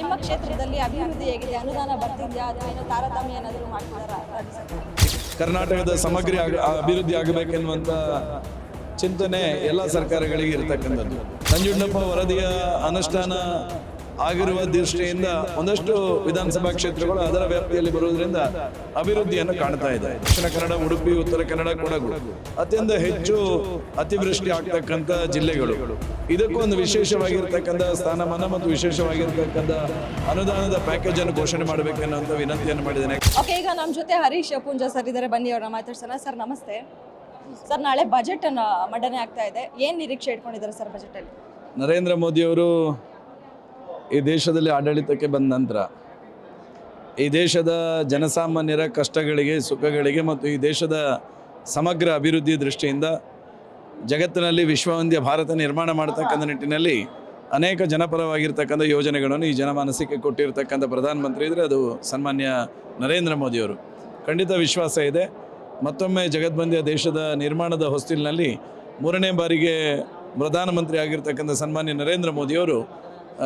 ನಿಮ್ಮ ಕ್ಷೇತ್ರದಲ್ಲಿ ಅಭಿವೃದ್ಧಿ ಹೇಗಿದೆ, ಅನುದಾನ ಬರ್ತಿದ್ಯಾ ಅಥವಾ ಏನೋ ತಾರತಮ್ಯ ಏನಾದರೂ ಮಾಡ್ತಿದ್ದಾರಾ? ಕರ್ನಾಟಕದ ಸಮಗ್ರ ಅಭಿವೃದ್ಧಿ ಆಗಬೇಕೆನ್ನುವಂಥ ಚಿಂತನೆ ಎಲ್ಲ ಸರ್ಕಾರಗಳಿಗೆ ಇರತಕ್ಕಂಥದ್ದು. ನಂಜುಂಡಪ್ಪ ವರದಿಯ ಅನುಷ್ಠಾನ ಆಗಿರುವ ದೃಷ್ಟಿಯಿಂದ ಒಂದಷ್ಟು ವಿಧಾನಸಭಾ ಕ್ಷೇತ್ರಗಳು ಅದರ ವ್ಯಾಪ್ತಿಯಲ್ಲಿ ಬರುವುದರಿಂದ ಅಭಿವೃದ್ಧಿಯನ್ನು ಕಾಣ್ತಾ ಇದೆ. ದಕ್ಷಿಣ ಕನ್ನಡ ಉಡುಪಿ ಉತ್ತರ ಕನ್ನಡ ಕೊಡಗು ಅತ್ಯಂತ ಹೆಚ್ಚು ಅತಿವೃಷ್ಟಿ ಆಗ್ತಕ್ಕಂಥ ಜಿಲ್ಲೆಗಳು. ಇದಕ್ಕೂ ಒಂದು ವಿಶೇಷವಾಗಿರ್ತಕ್ಕಂಥ ಸ್ಥಾನಮಾನ ಮತ್ತು ವಿಶೇಷವಾಗಿರ್ತಕ್ಕಂಥ ಅನುದಾನದ ಪ್ಯಾಕೇಜ್ ಅನ್ನು ಘೋಷಣೆ ಮಾಡಬೇಕೆನ್ನುವಂಥ ವಿನಂತಿಯನ್ನು ಮಾಡಿದ್ದೇನೆ. ಓಕೆ ಈಗ ನಮ್ಮ ಜೊತೆ ಹರೀಶ್ ಪೂಂಜಾ ಸರ್ ಇದ್ದಾರೆ. ಬನ್ನಿ ಅವ್ರನ್ನ ಮಾತಾಡ್ಸೋಣ. ಸರ್ ನಮಸ್ತೆ. ಸರ್ ನಾಳೆ ಬಜೆಟ್ ಅನ್ನು ಮಂಡನೆ ಆಗ್ತಾ ಇದೆ. ಏನ್ ನಿರೀಕ್ಷೆ ಇಟ್ಕೊಂಡಿದ್ದಾರೆ ಸರ್ ಬಜೆಟ್ ಅಲ್ಲಿ? ನರೇಂದ್ರ ಮೋದಿಯವರು ಈ ದೇಶದಲ್ಲಿ ಆಡಳಿತಕ್ಕೆ ಬಂದ ನಂತರ ಈ ದೇಶದ ಜನಸಾಮಾನ್ಯರ ಕಷ್ಟಗಳಿಗೆ, ಸುಖಗಳಿಗೆ ಮತ್ತು ಈ ದೇಶದ ಸಮಗ್ರ ಅಭಿವೃದ್ಧಿ ದೃಷ್ಟಿಯಿಂದ ಜಗತ್ತಿನಲ್ಲಿ ವಿಶ್ವವಂದ್ಯ ಭಾರತ ನಿರ್ಮಾಣ ಮಾಡತಕ್ಕಂಥ ನಿಟ್ಟಿನಲ್ಲಿ ಅನೇಕ ಜನಪರವಾಗಿರ್ತಕ್ಕಂಥ ಯೋಜನೆಗಳನ್ನು ಈ ಜನಮಾನಸಕ್ಕೆ ಕೊಟ್ಟಿರ್ತಕ್ಕಂಥ ಪ್ರಧಾನಮಂತ್ರಿ ಇದ್ದರೆ ಅದು ಸನ್ಮಾನ್ಯ ನರೇಂದ್ರ ಮೋದಿಯವರು. ಖಂಡಿತ ವಿಶ್ವಾಸ ಇದೆ. ಮತ್ತೊಮ್ಮೆ ಜಗದ್ಬಂದಿಯ ದೇಶದ ನಿರ್ಮಾಣದ ಹೊಸ್ತಿಲಿನಲ್ಲಿ ಮೂರನೇ ಬಾರಿಗೆ ಪ್ರಧಾನಮಂತ್ರಿ ಆಗಿರ್ತಕ್ಕಂಥ ಸನ್ಮಾನ್ಯ ನರೇಂದ್ರ ಮೋದಿಯವರು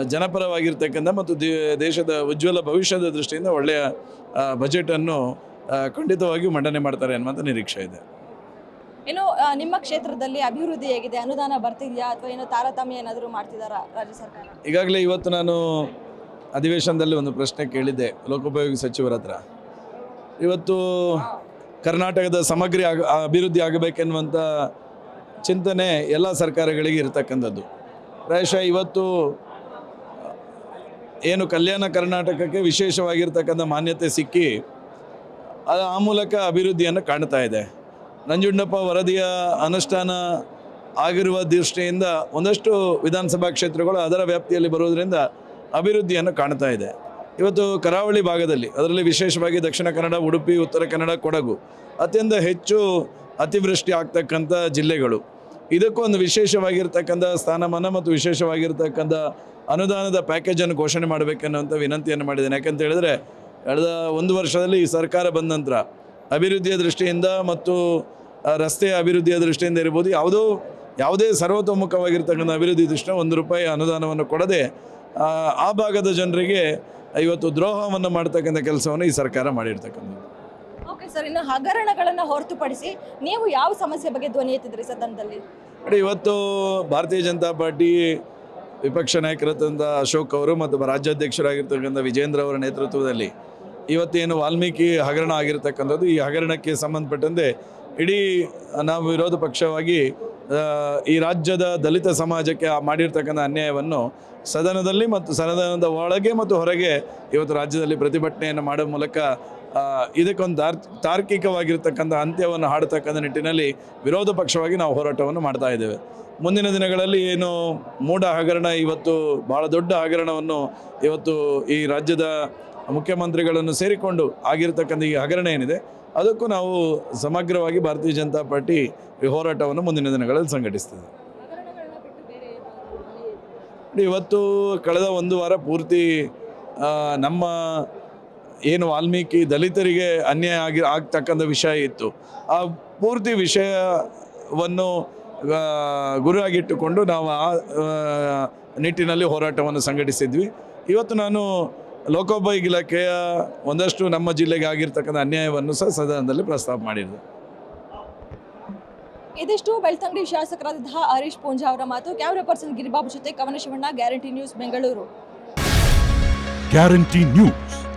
ಜನಪರವಾಗಿರ್ತಕ್ಕಂಥ ಮತ್ತು ದೇ- ದೇಶದ ಉಜ್ವಲ ಭವಿಷ್ಯದ ದೃಷ್ಟಿಯಿಂದ ಒಳ್ಳೆಯ ಬಜೆಟನ್ನು ಖಂಡಿತವಾಗಿಯೂ ಮಂಡನೆ ಮಾಡ್ತಾರೆ ಅನ್ನುವಂಥ ನಿರೀಕ್ಷೆ ಇದೆ. ಇನ್ನು ನಿಮ್ಮ ಕ್ಷೇತ್ರದಲ್ಲಿ ಅಭಿವೃದ್ಧಿ ಹೇಗಿದೆ? ಅನುದಾನ ಬರ್ತಿದೆಯಾ ಅಥವಾ ಏನೋ ತಾರತಮ್ಯ ಏನಾದರೂ ಮಾಡ್ತಿದ್ದಾರಾ ರಾಜ್ಯ ಸರ್ಕಾರ? ಈಗಾಗಲೇ ಇವತ್ತು ನಾನು ಅಧಿವೇಶನದಲ್ಲಿ ಒಂದು ಪ್ರಶ್ನೆ ಕೇಳಿದ್ದೆ ಲೋಕೋಪಯೋಗಿ ಸಚಿವರ ಹತ್ರ. ಇವತ್ತು ಕರ್ನಾಟಕದ ಸಮಗ್ರ ಆಗ- ಅಭಿವೃದ್ಧಿ ಆಗಬೇಕೆನ್ನುವಂಥ ಚಿಂತನೆ ಎಲ್ಲ ಸರ್ಕಾರಗಳಿಗೆ ಇರತಕ್ಕಂಥದ್ದು. ಪ್ರಾಯಶಃ ಇವತ್ತು ಏನು ಕಲ್ಯಾಣ ಕರ್ನಾಟಕಕ್ಕೆ ವಿಶೇಷವಾಗಿರ್ತಕ್ಕಂಥ ಮಾನ್ಯತೆ ಸಿಕ್ಕಿ ಆ ಮೂಲಕ ಅಭಿವೃದ್ಧಿಯನ್ನು ಕಾಣ್ತಾ ಇದೆ. ನಂಜುಂಡಪ್ಪ ವರದಿಯ ಅನುಷ್ಠಾನ ಆಗಿರುವ ದೃಷ್ಟಿಯಿಂದ ಒಂದಷ್ಟು ವಿಧಾನಸಭಾ ಕ್ಷೇತ್ರಗಳು ಅದರ ವ್ಯಾಪ್ತಿಯಲ್ಲಿ ಬರುವುದರಿಂದ ಅಭಿವೃದ್ಧಿಯನ್ನು ಕಾಣ್ತಾ ಇದೆ. ಇವತ್ತು ಕರಾವಳಿ ಭಾಗದಲ್ಲಿ, ಅದರಲ್ಲಿ ವಿಶೇಷವಾಗಿ ದಕ್ಷಿಣ ಕನ್ನಡ, ಉಡುಪಿ, ಉತ್ತರ ಕನ್ನಡ, ಕೊಡಗು ಅತ್ಯಂತ ಹೆಚ್ಚು ಅತಿವೃಷ್ಟಿ ಆಗ್ತಕ್ಕಂಥ ಜಿಲ್ಲೆಗಳು. ಇದಕ್ಕೂ ಒಂದು ವಿಶೇಷವಾಗಿರ್ತಕ್ಕಂಥ ಸ್ಥಾನಮಾನ ಮತ್ತು ವಿಶೇಷವಾಗಿರ್ತಕ್ಕಂಥ ಅನುದಾನದ ಪ್ಯಾಕೇಜನ್ನು ಘೋಷಣೆ ಮಾಡಬೇಕನ್ನುವಂಥ ವಿನಂತಿಯನ್ನು ಮಾಡಿದ್ದೇನೆ. ಯಾಕಂತ ಹೇಳಿದ್ರೆ ಕಳೆದ ಒಂದು ವರ್ಷದಲ್ಲಿ ಈ ಸರ್ಕಾರ ಬಂದ ನಂತರ ಅಭಿವೃದ್ಧಿಯ ದೃಷ್ಟಿಯಿಂದ ಮತ್ತು ರಸ್ತೆಯ ಅಭಿವೃದ್ಧಿಯ ದೃಷ್ಟಿಯಿಂದ ಇರ್ಬೋದು ಯಾವುದೋ ಯಾವುದೇ ಸರ್ವತೋಮುಖವಾಗಿರ್ತಕ್ಕಂಥ ಅಭಿವೃದ್ಧಿ ದೃಷ್ಟಿ ಒಂದು ರೂಪಾಯಿ ಅನುದಾನವನ್ನು ಕೊಡದೆ ಆ, ಭಾಗದ ಜನರಿಗೆ ಇವತ್ತು ದ್ರೋಹವನ್ನು ಮಾಡ್ತಕ್ಕಂಥ ಕೆಲಸವನ್ನು ಈ ಸರ್ಕಾರ ಮಾಡಿರ್ತಕ್ಕಂಥದ್ದು. ಓಕೆ ಸರ್, ಇನ್ನು ಹಗರಣಗಳನ್ನು ಹೊರತುಪಡಿಸಿ ನೀವು ಯಾವ ಸಮಸ್ಯೆ ಬಗ್ಗೆ ಧ್ವನಿ ಎತ್ತಿದ್ರಿ ಸದನದಲ್ಲಿ ನೋಡಿ ಇವತ್ತು ಭಾರತೀಯ ಜನತಾ ಪಾರ್ಟಿ ವಿಪಕ್ಷ ನಾಯಕರಾದಂಥ ಅಶೋಕ್ ಅವರು ಮತ್ತು ರಾಜ್ಯಾಧ್ಯಕ್ಷರಾಗಿರ್ತಕ್ಕಂಥ ವಿಜೇಂದ್ರ ಅವರ ನೇತೃತ್ವದಲ್ಲಿ ಇವತ್ತೇನು ವಾಲ್ಮೀಕಿ ಹಗರಣ ಆಗಿರತಕ್ಕಂಥದ್ದು, ಈ ಹಗರಣಕ್ಕೆ ಸಂಬಂಧಪಟ್ಟಂತೆ ಇಡೀ ನಾವು ವಿರೋಧ ಪಕ್ಷವಾಗಿ ಈ ರಾಜ್ಯದ ದಲಿತ ಸಮಾಜಕ್ಕೆ ಮಾಡಿರ್ತಕ್ಕಂಥ ಅನ್ಯಾಯವನ್ನು ಸದನದಲ್ಲಿ ಮತ್ತು ಸದನದ ಒಳಗೆ ಮತ್ತು ಹೊರಗೆ ಇವತ್ತು ರಾಜ್ಯದಲ್ಲಿ ಪ್ರತಿಭಟನೆಯನ್ನು ಮಾಡೋ ಮೂಲಕ ಇದಕ್ಕೊಂದು ತಾರ್, ತಾರ್ಕಿಕವಾಗಿರ್ತಕ್ಕಂಥ ಅಂತ್ಯವನ್ನು ಹಾಡತಕ್ಕಂಥ ನಿಟ್ಟಿನಲ್ಲಿ ವಿರೋಧ ಪಕ್ಷವಾಗಿ ನಾವು ಹೋರಾಟವನ್ನು ಮಾಡ್ತಾ ಇದ್ದೇವೆ. ಮುಂದಿನ ದಿನಗಳಲ್ಲಿ ಏನು ಮೂಢ ಹಗರಣ, ಇವತ್ತು ಬಹಳ ದೊಡ್ಡ ಹಗರಣವನ್ನು ಇವತ್ತು ಈ ರಾಜ್ಯದ ಮುಖ್ಯಮಂತ್ರಿಗಳನ್ನು ಸೇರಿಕೊಂಡು ಆಗಿರ್ತಕ್ಕಂಥ ಈ ಹಗರಣ ಏನಿದೆ, ಅದಕ್ಕೂ ನಾವು ಸಮಗ್ರವಾಗಿ ಭಾರತೀಯ ಜನತಾ ಪಾರ್ಟಿ ಈ ಹೋರಾಟವನ್ನು ಮುಂದಿನ ದಿನಗಳಲ್ಲಿ ಸಂಘಟಿಸ್ತದೆ. ಇವತ್ತು ಕಳೆದ ಒಂದು ವಾರ ಪೂರ್ತಿ ನಮ್ಮ ಏನು ವಾಲ್ಮೀಕಿ ದಲಿತರಿಗೆ ಅನ್ಯಾಯ ಆಗಿ ಆಗ್ತಕ್ಕಂಥ ವಿಷಯ ಇತ್ತು. ಆ ಪೂರ್ತಿ ವಿಷಯವನ್ನು ಗುರಿಯಾಗಿಟ್ಟುಕೊಂಡು ನಾವು ಆ ಆ, ನಿಟ್ಟಿನಲ್ಲಿ ಹೋರಾಟವನ್ನು ಸಂಘಟಿಸಿದ್ವಿ. ಇವತ್ತು ನಾನು ಲೋಕೋಪಯೋಗಿ ಇಲಾಖೆಯ ಒಂದಷ್ಟು ನಮ್ಮ ಜಿಲ್ಲೆಗೆ ಆಗಿರ್ತಕ್ಕಂಥ ಅನ್ಯಾಯವನ್ನು ಸಹ ಸದನದಲ್ಲಿ ಪ್ರಸ್ತಾಪ ಮಾಡಿದ್ದೆ. ಇದಿಷ್ಟು ಬೆಳ್ತಂಗಡಿ ಶಾಸಕರಾದಂತಹ ಹರೀಶ್ ಪೂಂಜಾ ಅವರ ಮಾತು. ಕ್ಯಾಮರಾ ಪರ್ಸನ್ ಗಿರಿಬಾಬು ಜೊತೆ Kavana Shivanna guarantee news Bengaluru. Guarantee news.